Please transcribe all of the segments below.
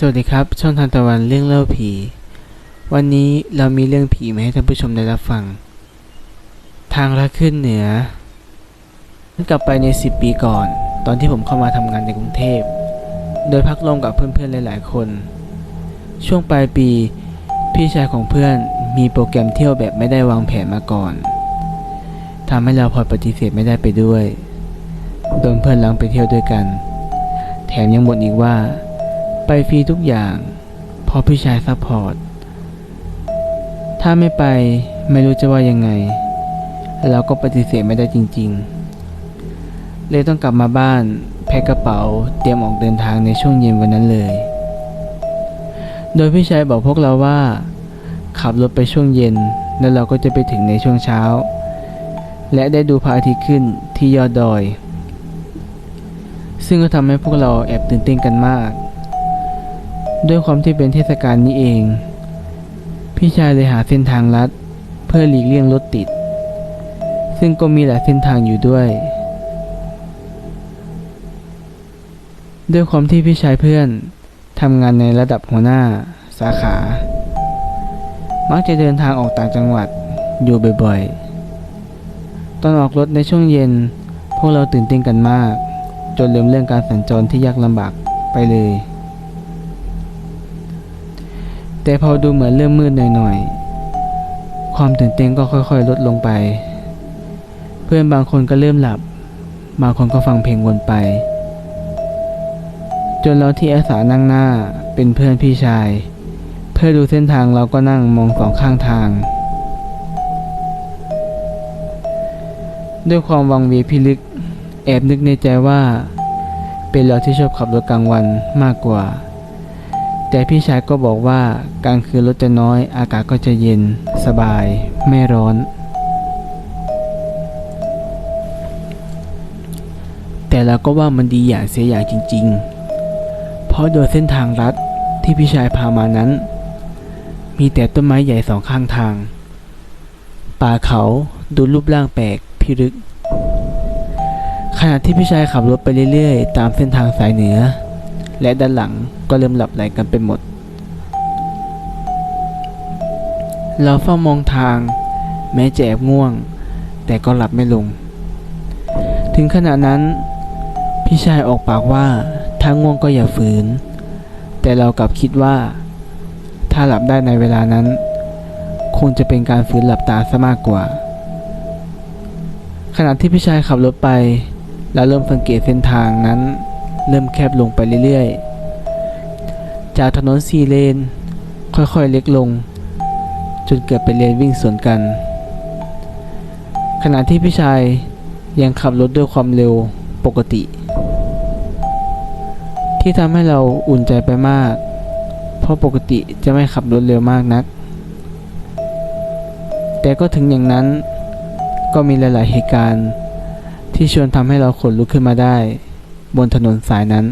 สวัสดีครับ ช่องทานตะวันเรื่องเล่าผี วันนี้เรามีเรื่องผีมาให้ท่านผู้ชมได้รับฟัง ทางลัดขึ้นเหนือย้อนกลับไปใน 10 ปีก่อน ตอนที่ผมเข้ามาทำงานในกรุงเทพ โดยพักร่วมกับเพื่อนๆหลายๆคน ช่วงปลายปี พี่ชายของเพื่อนมีโปรแกรมเที่ยวแบบไม่ได้วางแผนมาก่อนทำให้เราพอปฏิเสธไม่ได้ไปด้วยโดนเพื่อนลังไปเที่ยวด้วยกัน แถมยังบ่นอีกว่า ไปฟรีทุกอย่างเพราะพี่ชายซัพพอร์ต ถ้าไม่ไปไม่รู้จะว่ายังไง เราก็ปฏิเสธไม่ได้จริง ๆ เลยต้องกลับมาบ้านแพ็คกระเป๋าเตรียมออกเดินทางในช่วงเย็นวันนั้นเลย โดยพี่ชายบอกพวกเราว่า ขับรถไปช่วงเย็น แล้วเราก็จะไปถึงในช่วงเช้า และได้ดูพระอาทิตย์ขึ้นที่ยอดดอย ซึ่งก็ทำให้พวกเราแอบตื่นเต้นกันมาก ด้วยความที่เป็นเทศกาลนี้เอง พี่ชายเลยหาเส้นทางลัด เพื่อหลีกเลี่ยงรถติด ซึ่งก็มีหลายเส้นทางอยู่ด้วย ด้วยความที่พี่ชายเพื่อนทำงานในระดับหัวหน้า สาขา มักจะเดินทางออกต่างจังหวัดอยู่บ่อยๆ ตอนออกรถในช่วงเย็น พวกเราตื่นเต้นกันมาก จนลืมเรื่องการสัญจรที่ยากลำบากไปเลย แต่พอดูเหมือนเริ่มมืดหน่อยๆ ความตื่นเต้นก็ค่อยๆ ลดลงไป เพื่อนบางคนก็เริ่มหลับบางคนก็ฟังเพลงวนไป จนเราที่อาสานั่งหน้าเป็นเพื่อนพี่ชาย เพื่อดูเส้นทางเราก็นั่งมองสองข้างทาง ด้วยความวังเวพิลึก แอบนึกในใจว่า เป็นเราที่ชอบขับรถกลางวันมากกว่า แต่พี่ชายก็บอกว่ากลางคืนรถจะน้อย อากาศก็จะเย็น สบาย ไม่ร้อน แต่เราก็ว่ามันดีอย่างเสียอย่างจริง ๆ เพราะโดยเส้นทางลัดที่พี่ชายพามานั้น มีแต่ต้นไม้ใหญ่สองข้างทาง ป่าเขาดูรูปร่างแปลกพิรึก ขณะที่พี่ชายขับรถไปเรื่อยๆ ตามเส้นทางสายเหนือ และด้านหลังก็เริ่มหลับไหลกันไปหมด เราเฝ้ามองทาง แม้จะแอบง่วง แต่ก็หลับไม่ลง ถึงขณะนั้น พี่ชายออกปากว่าถ้าง่วงก็อย่าฝืน แต่เรากลับคิดว่า ถ้าหลับได้ในเวลานั้น คงจะเป็นการฝืนหลับตาซะมากกว่า ขณะที่พี่ชายขับรถไปและเริ่มสังเกตเส้นทางนั้น เริ่มแคบลงไปเรื่อยๆ จากถนนสี่เลน ค่อยๆเล็กลง จนเกิดเป็นเลนวิ่งสวนกัน ขณะที่พี่ชายยังขับรถด้วยความเร็วปกติ ที่ทำให้เราอุ่นใจไปมาก เพราะปกติจะไม่ขับรถเร็วมากนัก แต่ก็ถึงอย่างนั้นก็มีหลาย ๆ เหตุการณ์ที่ชวนทำให้เราขนลุกขึ้นมาได้ บนถนนสายนั้น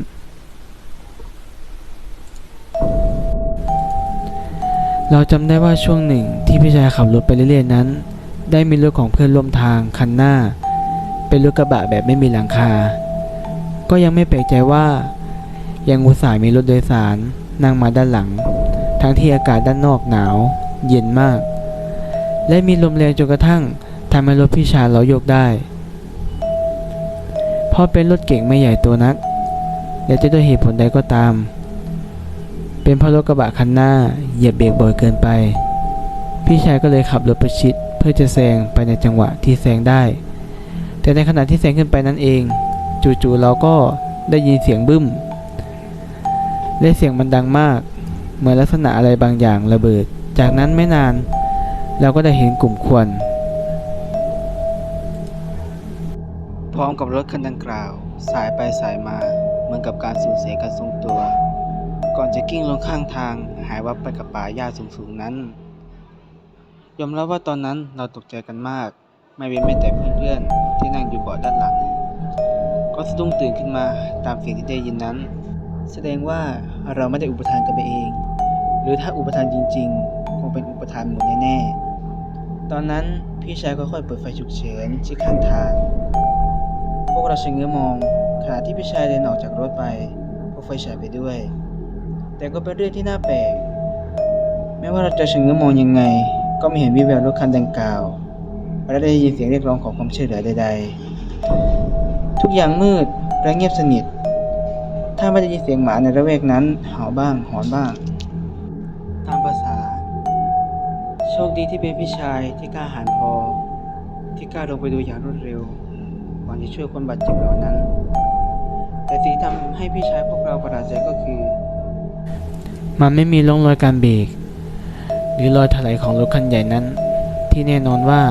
เราจำได้ว่าช่วงหนึ่งที่พี่ชายขับรถไปเรื่อยๆนั้น ได้มีรถของเพื่อนร่วมทางคันหน้า เป็นรถกระบะแบบไม่มีหลังคา ก็ยังไม่แปลกใจว่ายังอุตส่าห์มีรถโดยสารนั่งมาด้านหลัง ทั้งที่อากาศด้านนอกหนาว เย็นมาก และมีลมแรงจนกระทั่งทำให้รถพี่ชายเราโยกได้ เพราะเป็นรถเก่งไม่ใหญ่ตัวนักและจะด้วยเหตุผลใดก็ตาม เป็นเพราะรถกระบะคันหน้าเหยียบเบรกบ่อยเกินไป พี่ชายก็เลยขับรถประชิดเพื่อจะแซงไปในจังหวะที่แซงได้ แต่ในขณะที่แซงขึ้นไปนั่นเอง จู่ๆเราก็ได้ยินเสียงบึ้ม และเสียงมันดังมาก เหมือนลักษณะอะไรบางอย่างระเบิด จากนั้นไม่นาน เราก็ได้เห็นกลุ่มควัน พร้อมกับรถคันดังกล่าว สายไปสายมาเหมือนกับการสูญเสียการทรงตัว ก่อนจะกิ้งลงข้างทางหายวับไปกับป่าหญ้าสูงๆนั้น ยอมรับว่าตอนนั้นเราตกใจกันมาก ไม่เว้นแม้แต่เพื่อนๆที่นั่งอยู่เบาะด้านหลัง ก็สะดุ้งตื่นขึ้นมาตามเสียงที่ได้ยินนั้น แสดงว่าเราไม่ได้อุปทานกันไปเอง หรือถ้าอุปทานจริงๆ คงเป็นอุปทานหมดแน่ๆตอนนั้นพี่ชายค่อยๆเปิดไฟฉุกเฉินที่ข้างทาง พวกเราชะเง้อมองขณะที่พี่ชายเดินออกจากรถไปพกไฟฉายไปด้วย แต่ก็เป็นเรื่องที่น่าแปลกแม้ว่าเราจะชะเง้อมองยังไง ก็ไม่เห็นวิแววรถคันดังกล่าวและได้ยินเสียงเรียกร้องของความช่วยเหลือใด ๆ ทุกอย่างมืดและเงียบสนิท ถ้าไม่ได้ยินเสียงหมาในระแวกนั้นเห่าบ้างหอนบ้าง ตามภาษา โชคดีที่เป็นพี่ชายที่กล้าหาญพอ ที่กล้าลงไปดูอย่างรวดเร็ว อนจะช่วยคนบาดเจ็บเหล่านั้น แต่สิ่งที่ทำให้พี่ชายพวกเราประหลาดใจก็คือ มันไม่มีร่องรอยการเบรกหรือรอยถลายของรถคันใหญ่นั้น ที่แน่นอนว่า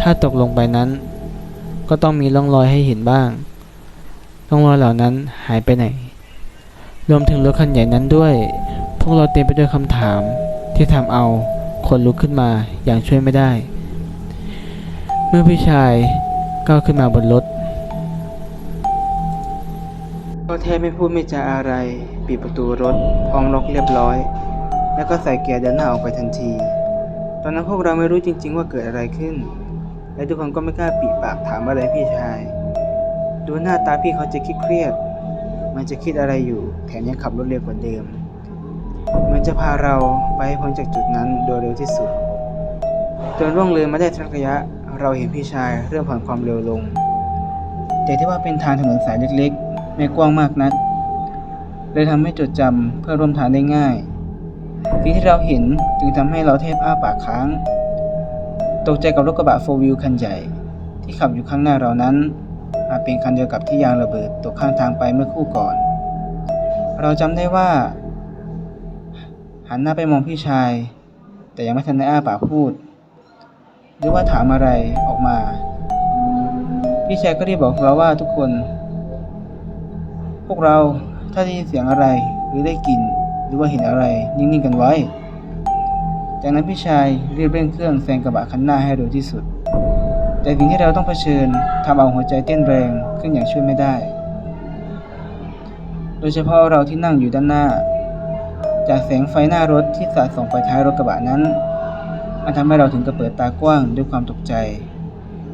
ถ้าตกลงไปนั้น ก็ต้องมีร่องรอยให้เห็นบ้างร่องรอยเหล่านั้นหายไปไหน รวมถึงรถคันใหญ่นั้นด้วย พวกเราเต็มไปด้วยคำถามที่ทำเอาคนลุกขึ้นมาอย่างช่วยไม่ได้ เมื่อพี่ชาย ก้าวขึ้นมาบนรถ ก็แทบไม่พูดไม่จาอะไร ปิดประตูรถพองล็อกเรียบร้อย แล้วก็ใส่เกียร์เดินหน้าออกไปทันที ตอนนั้นพวกเราไม่รู้จริง ๆ ว่าเกิดอะไรขึ้น และทุกคนก็ไม่กล้าปิดปากถามอะไรพี่ชาย ดูหน้าตาพี่เขาจะคิดเครียด มันจะคิดอะไรอยู่ แถมยังขับรถเร็วกว่าเดิมเหมือนจะพาเราไปให้พ้นจากจุดนั้นโดยเร็วที่สุดจนล่วงเลยมาได้สักระยะ เราเห็นพี่ชายเริ่มผ่อนความเร็วลง แต่ที่ว่าเป็นทางถนนสายเล็กๆ ไม่กว้างมากนักเลยทำให้จดจำเพื่อนร่วมทางได้ง่ายสิ่งที่เราเห็นจึงทำให้เราแทบอ้าปากค้าง ตกใจกับรถกระบะโฟวิวคันใหญ่ ที่ขับอยู่ข้างหน้าเรานั้นอาจเป็นคันเดียวกับที่ยางระเบิดตกข้างทางไปเมื่อคู่ก่อน เราจำได้ว่า หันหน้าไปมองพี่ชาย แต่ยังไม่ทันได้อ้าปากพูด หรือว่าถามอะไรออกมา พี่ชายก็รีบบอกเราว่าทุกคน พวกเราถ้าได้ยินเสียงอะไร หรือได้กลิ่นหรือว่าเห็นอะไร นิ่งๆกันไว้ จากนั้นพี่ชายรีบเร่งเครื่องแซงกระบะคันหน้าให้เร็วที่สุด แต่สิ่งที่เราต้องเผชิญทำเอาหัวใจเต้นแรงขึ้นอย่างช่วยไม่ได้ โดยเฉพาะเราที่นั่งอยู่ด้านหน้า จากแสงไฟหน้ารถที่สาดส่องไปท้ายรถกระบะนั้น มันทำให้เราถึงกับเปิดตากว้างด้วยความตกใจ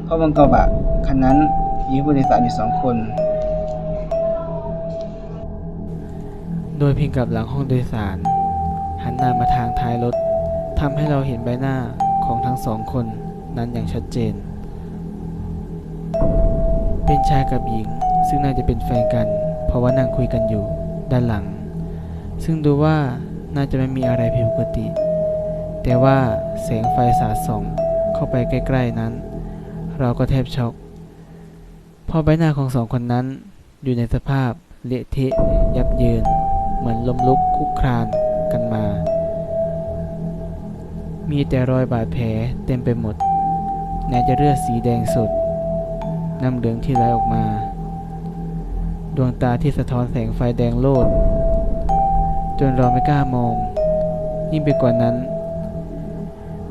เพราะบนกระบะคันนั้นมีผู้โดยสารอยู่สองคน โดยพียงกับหลังห้องโดยสาร หันหน้ามาทางท้ายรถทำให้เราเห็นใบหน้าของทั้งสองคนนั้นอย่างชัดเจน เป็นชายกับหญิงซึ่งน่าจะเป็นแฟนกัน เพราะว่านั่งคุยกันอยู่ด้านหลัง ซึ่งดูว่าน่าจะไม่มีอะไรผิดปกติ แต่ว่าแสงไฟสาดส่องเข้าไปใกล้ ๆนั้น เราก็แทบช็อกเพราะใบหน้าของสองคนนั้นอยู่ในสภาพเละเทะยับเยิน เหมือนลมลุกคุกคลานกันมา มีแต่รอยบาดแผลเต็มไปหมดไหนจะเลือดสีแดงสดน้ำเหลืองที่ไหลออกมา ดวงตาที่สะท้อนแสงไฟแดงโลด จนเราไม่กล้ามอง ยิ่งไปกว่านั้น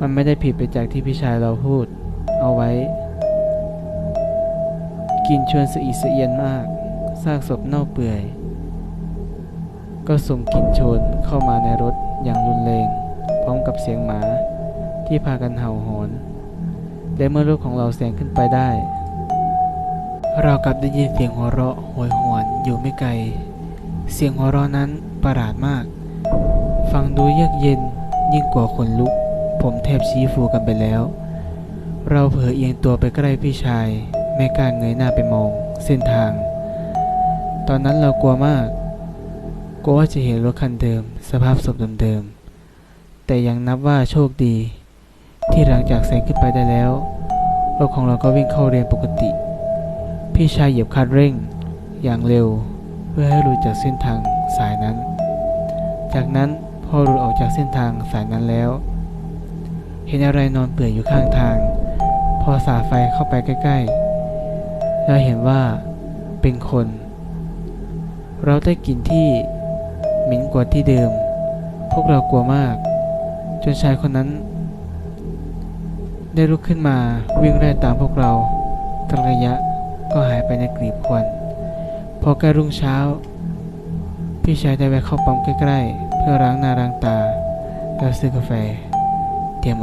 มันไม่ได้ผิดไปจากที่พี่ชายเราพูด เอาไว้ กินชวนสะอีสะเอียนมากซากศพเน่าเปื่อย ก็ส่งกลิ่นโชนเข้ามาในรถอย่างรุนแรง พร้อมกับเสียงหมาที่พากันเห่าหอนและเมื่อรถของเราแซงขึ้นไปได้ เรากลับได้ยินเสียงหัวเราะโหยหวนอยู่ไม่ไกล เสียงหัวเราะนั้นประหลาดมาก ฟังดูเยือกเย็นยิ่งกว่าขนลุก ผมแทบชี้ฟูกันไปแล้ว เราเผลอเอียงตัวไปใกล้พี่ชาย ไม่กล้าเงยหน้าไปมอง เส้นทาง ตอนนั้นเรากลัวมาก กลัวว่าจะเห็นรถคันเดิม สภาพศพเดิมๆ แต่ยังนับว่าโชคดี ที่หลังจากแซงขึ้นไปได้แล้ว รถของเราก็วิ่งเข้าเรียนปกติ พี่ชายเหยียบคลัดเร่ง อย่างเร็ว เพื่อให้หลุดจากเส้นทางสายนั้น จากนั้นพอหลุดออกจากเส้นทางสายนั้นแล้ว เห็นอะไรนอนเปื่อยอยู่ข้างทาง พอสาไฟเข้าไปใกล้ๆ เราเห็นว่าเป็นคน เราได้กลิ่นที่เหม็นกว่าที่เดิม พวกเรากลัวมาก จนชายคนนั้น ได้ลุกขึ้นมาวิ่งไล่ตามพวกเราทักระยะก็หายไปในกลีบควันพอใกล้รุ่งเช้า พี่ชายได้แวะเข้าปั๊มใกล้ๆ เพื่อล้างหน้าล้างตา แล้วซื้อกาแฟ เตรีย